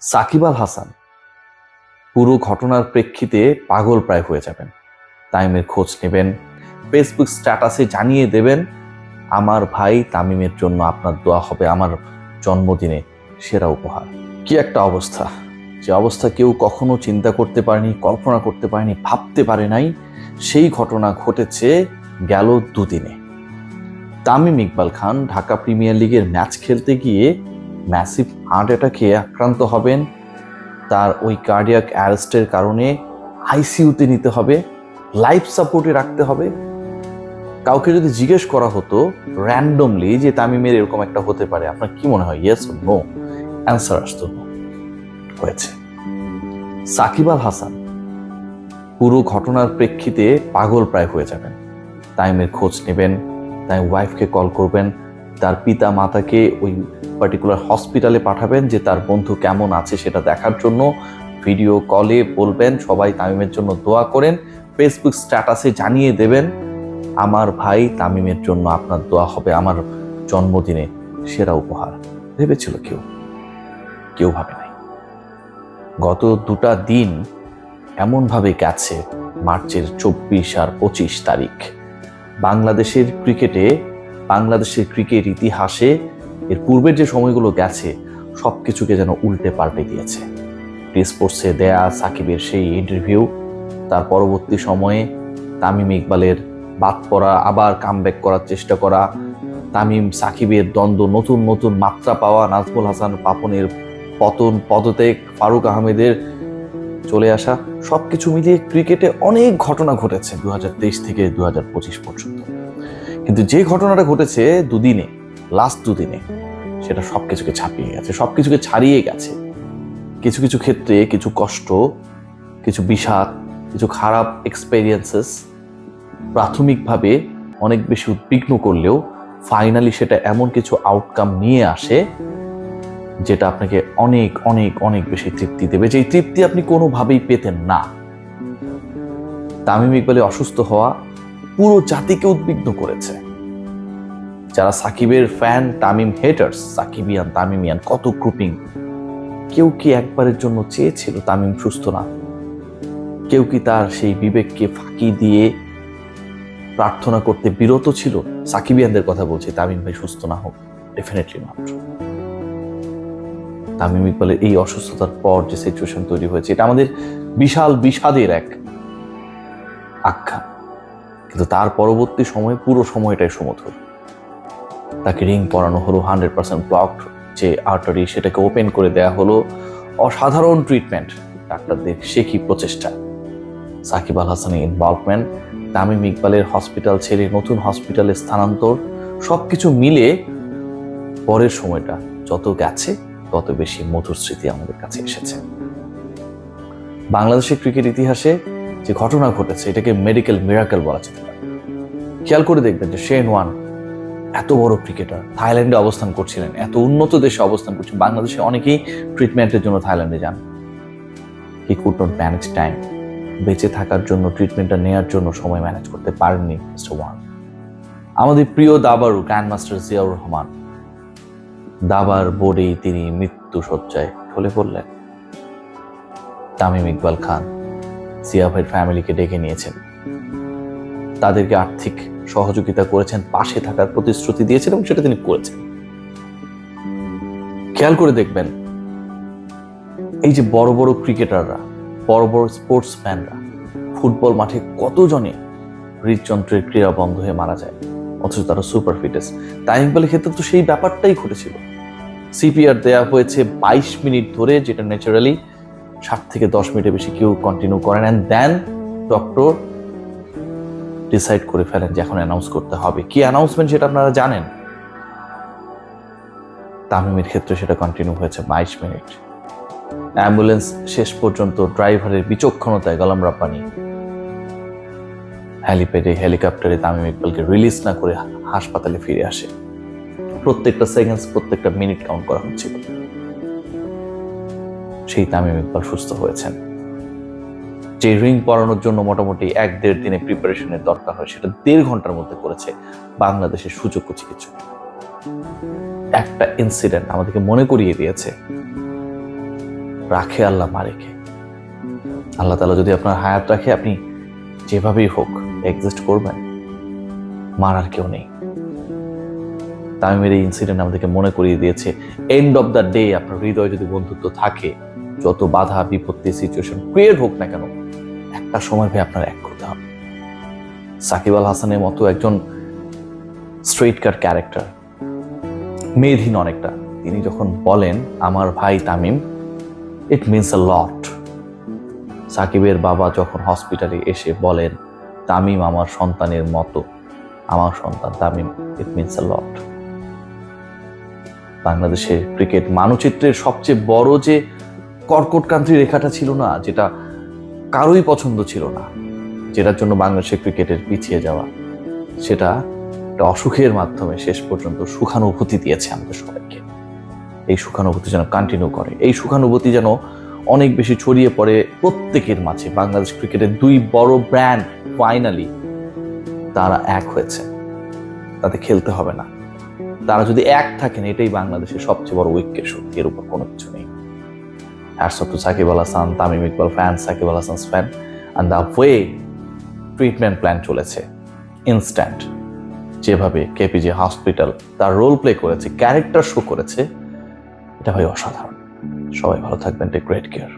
সাকিব আল হাসান পুরো ঘটনার প্রেক্ষিতে পাগল প্রায় হয়ে যাবেন। তামিমের খোঁজ নেবেন ফেসবুক স্ট্যাটাসে জানিয়ে দেবেন, আমার ভাই তামিমের জন্য আপনার দোয়া হবে, আমার জন্মদিনে সেরা উপহার। কি একটা অবস্থা। যে অবস্থা কেউ কখনো চিন্তা করতে পারেনি, কল্পনা করতে পারেনি, ভাবতে পারে নাই, সেই ঘটনা ঘটেছে গেল দুদিনে। তামিম ইকবাল খান ঢাকা প্রিমিয়ার লিগের ম্যাচ খেলতে গিয়ে ম্যাসিভ হার্ট অ্যাটাকে আক্রান্ত হবেন। তার ওই কার্ডিয়াক অ্যারেস্টের কারণে আইসিইউতে নিতে হবে লাইফ সাপোর্টে রাখতে হবে। কাউকে যদি জিজ্ঞেস করা হতো র্যান্ডমলি যে তামিমের এরকম একটা হতে পারে, আপনার কি মনে হয় ইয়েস নো অ্যান্সার আসতো। হয়েছে। সাকিব আল হাসান পুরো ঘটনার প্রেক্ষিতে পাগল প্রায় হয়ে যাবেন। তাইমের খোঁজ নেবেন তাই ওয়াইফকে কল করবেন। তার পিতা মাতাকে ওই পার্টিকুলার হসপিটালে পাঠাবেন যে তার বন্ধু কেমন আছে সেটা দেখার জন্য। ভিডিও কলে বলবেন, সবাই তামিমের জন্য দোয়া করেন ফেসবুক স্ট্যাটাসে জানিয়ে দেবেন, আমার ভাই তামিমের জন্য আপনার দোয়া হবে আমার জন্মদিনে সেরা উপহার। ভেবেছিল কেউ। কেউ ভাবে নাই। গত দুটা দিন এমনভাবে গেছে, মার্চের চব্বিশ আর পঁচিশ তারিখ। বাংলাদেশের ক্রিকেটে বাংলাদেশের ক্রিকেট ইতিহাসে এর পূর্বের যে সময়গুলো গেছে সব কিছুকে যেন উল্টে পাল্টে দিয়েছে। টি স্পোর্টসে দেয়া সাকিবের সেই ইন্টারভিউ তার পরবর্তী সময়ে তামিম ইকবালের বাদ পড়া, আবার কামব্যাক করার চেষ্টা করা, তামিম সাকিবের দ্বন্দ্ব, নতুন নতুন মাত্রা পাওয়া, নাজমুল হাসান পাপনের পতন, পদত্যাগ, ফারুক আহমেদের চলে আসা, সবকিছু মিলিয়ে ক্রিকেটে অনেক ঘটনা ঘটেছে দু হাজার তেইশ থেকে দু হাজার পঁচিশ পর্যন্ত। কিন্তু যে ঘটনাটা ঘটেছে দুদিনে লাস্ট দুদিনে, সেটা সব কিছুকে ছাপিয়ে গেছে সব কিছুকে ছাড়িয়ে গেছে। কিছু কিছু ক্ষেত্রে কিছু কষ্ট, কিছু বিষাদ, কিছু খারাপ এক্সপেরিয়েন্সেস প্রাথমিকভাবে অনেক বেশি উদ্বিগ্ন করলেও ফাইনালি সেটা এমন কিছু আউটকাম নিয়ে আসে যেটা আপনাকে অনেক অনেক অনেক বেশি তৃপ্তি দেবে। যেই তৃপ্তি আপনি কোনোভাবেই পেতেন না। তামিম ইকবালে অসুস্থ হওয়া পুরো জাতিকে উদ্বিগ্ন করেছে। যারা সাকিবের ফ্যান তামিম হেটার্স সাকিবিয়ান, তামিমিয়ান, কত গ্রুপিং কেউ কি একবারের জন্য চেয়েছিল তামিম সুস্থ না? কেউ কি তার সেই বিবেককে ফাঁকি দিয়ে প্রার্থনা করতে বিরত ছিল? সাকিবিয়ানদের কথা বলছি, তামিম ভাই সুস্থ না হোক ডেফিনেটলি নট তামিম ইকবালের এই অসুস্থতার পর যে সিচুয়েশন তৈরি হয়েছে, এটা আমাদের বিশাল বিষাদের এক আখ্যা। কিন্তু তার পরবর্তী সময়ে পুরো সময়টাই সমধুর তাকে রিং পরানো হলো হান্ড্রেড পার্সেন্ট ব্লকড, যে আর্টারি সেটাকে ওপেন করে দেয়া হলো অসাধারণ ট্রিটমেন্ট। ডাক্তারদের সে কি প্রচেষ্টা? সাকিব আল হাসানের ইনভলভমেন্ট, তামিম ইকবালের হসপিটাল ছেড়ে নতুন হসপিটালে স্থানান্তর, সবকিছু মিলে পরের সময়টা যত গেছে, তত বেশি মধুর স্মৃতি আমাদের কাছে এসেছে। বাংলাদেশের ক্রিকেট ইতিহাসে যে ঘটনা ঘটেছে, এটাকে মেডিকেল মিরাকেল বলা যেতে পারে। খেয়াল করে দেখবেন যে শেন ওয়ান এত বড় ক্রিকেটার থাইল্যান্ডে অবস্থান করছিলেন, এত উন্নত দেশে অবস্থান করছেন বাংলাদেশে অনেকেই ট্রিটমেন্টের জন্য থাইল্যান্ডে যান। He could not manage time বেঁচে থাকার জন্য ট্রিটমেন্টটা নেওয়ার জন্য সময় ম্যানেজ করতে পারেননি মিস্টার ওয়ান আমাদের প্রিয় দাবারু গ্র্যান্ড মাস্টার জিয়াউর রহমান। দাবার বোর্ডেই তিনি মৃত্যু সজ্জায় ঢলে পড়লেন। তামিম ইকবাল খান। ভাইয়ের ফ্যামিলিকে ডেকে নিয়েছেন। তাদেরকে আর্থিক সহযোগিতা করেছেন, পাশে থাকার প্রতিশ্রুতি দিয়েছেন এবং সেটা তিনি করেছেন। খেয়াল করে দেখবেন, এই যে বড় বড় ক্রিকেটাররা, বড় বড় স্পোর্টসম্যানরা, ফুটবল মাঠে কতজনে হৃদযন্ত্রের ক্রীড়া বন্ধ হয়ে মারা যায়, অথচ তারা সুপার ফিটেস। তাই ইকবালের ক্ষেত্রে তো সেই ব্যাপারটাই ঘটেছিল। সিপিআর দেয়া হয়েছে বাইশ মিনিট ধরে, যেটা ন্যাচারালি ষাট থেকে দশ মিনিটের বেশি কেউ কন্টিনিউ করেন। অ্যান্ড দেন ডক্টর ডিসাইড করে ফেলেন যে এখন অ্যানাউন্স করতে হবে। কি অ্যানাউন্সমেন্ট সেটা আপনারা জানেন? তামিমের ক্ষেত্রে সেটা কন্টিনিউ হয়েছে বাইশ মিনিট। অ্যাম্বুলেন্স শেষ পর্যন্ত ড্রাইভারের বিচক্ষণতায় গলাম রাব্বানি হ্যালিপ্যাডে হেলিকপ্টারে তামিম ইকবালকে রিলিজ না করে হাসপাতালে ফিরে আসে। প্রত্যেকটা সেকেন্ডস প্রত্যেকটা মিনিট কাউন্ট করা হচ্ছিল। সেই তামিম ইকবাল সুস্থ হয়েছেন। যে রিং পরানোর জন্য মোটামুটি এক দেড় দিনে প্রিপারেশনের দরকার হয়, সেটা দেড় ঘণ্টার মধ্যে করেছে বাংলাদেশের সুযোগ্য চিকিৎসক। একটা ইনসিডেন্ট আমাদেরকে মনে করিয়ে দিয়েছে। রাখে আল্লাহ মারেকে আল্লাহ তালা যদি আপনার হায়াত রাখে, আপনি যেভাবেই হোক এক্সিস্ট করবেন, মারার কেউ নেই। তামিমের এই ইনসিডেন্ট আমাদেরকে মনে করিয়ে দিয়েছে এন্ড অফ দ্য ডে আপনার হৃদয়ে যদি বন্ধুত্ব থাকে যত বাধা, বিপত্তি সিচুয়েশন ক্রিয়েট হোক না কেন, একটা সময় ভাই আপনার এক করতে হবে। সাকিব আল হাসানের মতো একজন স্ট্রেট কাট ক্যারেক্টার মেধহীন অনেকটা, তিনি যখন বলেন, আমার ভাই Tamim it means a lot সাকিবের বাবা যখন হসপিটালে এসে বলেন, তামিম আমার সন্তানের মতো, আমার সন্তান Tamim it means a lot বাংলাদেশের ক্রিকেট মানচিত্রের সবচেয়ে বড় যে কর্কটকান্ত্রী রেখাটা ছিল না, যেটা কারোই পছন্দ ছিল না, যেটার জন্য বাংলাদেশের ক্রিকেটের পিছিয়ে যাওয়া। সেটা একটা অসুখের মাধ্যমে শেষ পর্যন্ত সুখানুভূতি দিয়েছে আমাদের সবাইকে। এই সুখানুভূতি যেন কন্টিনিউ করে। এই সুখানুভূতি যেন অনেক বেশি ছড়িয়ে পড়ে প্রত্যেকের মাঝে। বাংলাদেশ ক্রিকেটের দুই বড় ব্র্যান্ড ফাইনালি তারা এক হয়েছে। তাতে খেলতে হবে না। তারা যদি এক থাকেন, এটাই বাংলাদেশের সবচেয়ে বড় ঐক্যের শক্তি, এর উপর কোনো কিছু নেই। Hats to Sakib Al Hasan, Tamim Iqbal fan Sakib Al Hasan fan and the way treatment plan চলেছে ইনস্ট্যান্ট যেভাবে কেপিজে হসপিটাল তার রোল প্লে করেছে ক্যারেক্টার শো করেছে, এটা ভাই অসাধারণ। সবাই ভালো থাকবেন টেক গ্রেট কেয়ার